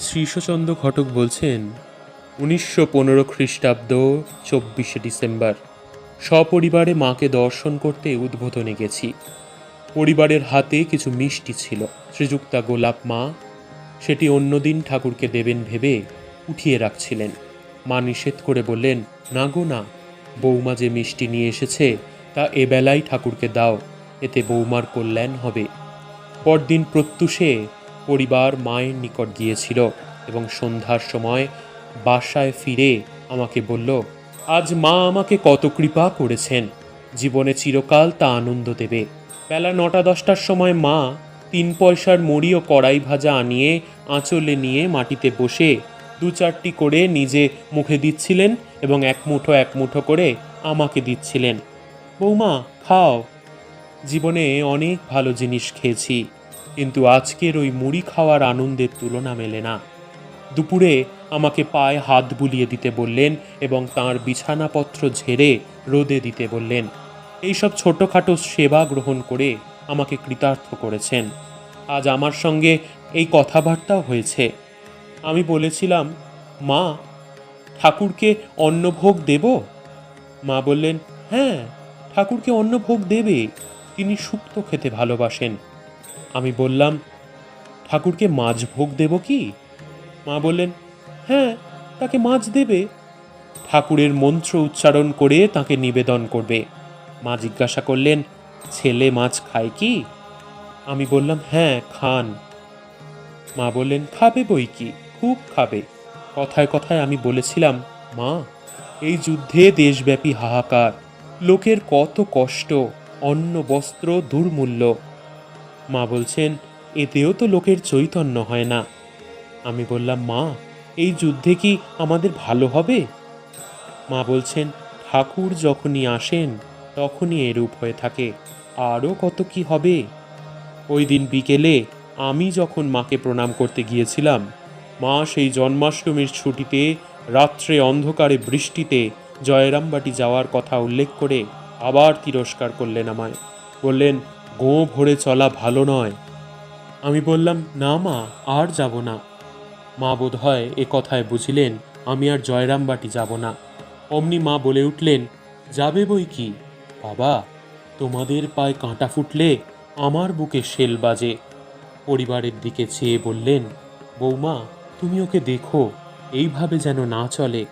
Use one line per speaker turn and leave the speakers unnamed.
শ্রীশচন্দ্র ঘটক বলছেন, উনিশশো পনেরো খ্রিস্টাব্দ চব্বিশে ডিসেম্বর, সপরিবারে মাকে দর্শন করতে উদ্বোধনে গেছি। পরিবারের হাতে কিছু মিষ্টি ছিল। শ্রীযুক্তা গোলাপ মা সেটি অন্যদিন ঠাকুরকে দেবেন ভেবে উঠিয়ে রাখছিলেন। মা নিষেধ করে বললেন, না গো না, বৌমা যে মিষ্টি নিয়ে এসেছে, তা এবেলায় ঠাকুরকে দাও, এতে বৌমার কল্যাণ হবে। পরদিন প্রত্যুষে পরিবার মায়ের নিকট গিয়েছিল এবং সন্ধ্যার সময় বাসায় ফিরে আমাকে বলল, আজ মা আমাকে কত কৃপা করেছেন। জীবনে চিরকাল তা আনন্দ দেবে। বেলা নটা দশটার সময় মা তিন পয়সার মুড়ি ও কড়াই ভাজা আনিয়ে আঁচলে নিয়ে মাটিতে বসে দু চারটি করে নিজে মুখে দিচ্ছিলেন এবং এক মুঠো এক মুঠো করে আমাকে দিচ্ছিলেন। বৌমা, খাও। জীবনে অনেক ভালো জিনিস খেয়েছি। কিন্তু আজকের ওই মুড়ি খাওয়ার আনন্দের তুলনা মেলে না। দুপুরে আমাকে পায়ে হাত বুলিয়ে দিতে বললেন এবং তার বিছানাপত্র ঝেড়ে রোদে দিতে বললেন। এইসব ছোটোখাটো সেবা গ্রহণ করে আমাকে কৃতার্থ করেছেন। আজ আমার সঙ্গে এই কথাবার্তাও হয়েছে। আমি বলেছিলাম, মা, ঠাকুরকে অন্নভোগ দেব? মা বললেন হ্যাঁ ঠাকুরকে অন্নভোগ দেবে। তিনি শুক্তো খেতে ভালোবাসেন। আমি বললাম, ঠাকুরকে মাছ ভোগ দেব কি? মা বললেন হ্যাঁ তাকে মাছ দেবে। ঠাকুরের মন্ত্র উচ্চারণ করে তাকে নিবেদন করবে। মা জিজ্ঞাসা করলেন, ছেলে মাছ খায় কি? আমি বললাম হ্যাঁ খান। মা বললেন, খাবে বই কি? খুব খাবে। কথায় কথায় আমি বলেছিলাম, মা, এই যুদ্ধে দেশব্যাপী হাহাকার, লোকের কত কষ্ট, অন্ন, বস্ত্র, দুর্মূল্য মা বলছেন, এতেও তো লোকের চৈতন্য হয় না। আমি বললাম, মা, এই যুদ্ধে কি আমাদের ভালো হবে? মা বলছেন, ঠাকুর যখনই আসেন, তখনই এরূপ হয়ে থাকে। আরও কত কি হবে? ওই দিন বিকেলে আমি যখন মাকে প্রণাম করতে গিয়েছিলাম, মা সেই জন্মাষ্টমীর ছুটিতে রাত্রে অন্ধকারে বৃষ্টিতে জয়রামবাটি যাওয়ার কথা উল্লেখ করে আবার তিরস্কার করলেন আমায়। বললেন গোঁ ভরে চলা ভালো নয়। আমি বললাম, না মা, আর যাব না। মা বোধ হয় এ কথায় বুঝিলেন, আমি আর জয়রামবাটি যাব না। অমনি মা বলে উঠলেন, যাবে বই কি? বাবা, তোমাদের পায়ে কাঁটা ফুটলে আমার বুকে শেল বাজে। পরিবারের দিকে চেয়ে বললেন, বৌমা, তুমি ওকে দেখো, এইভাবে যেন না চলে।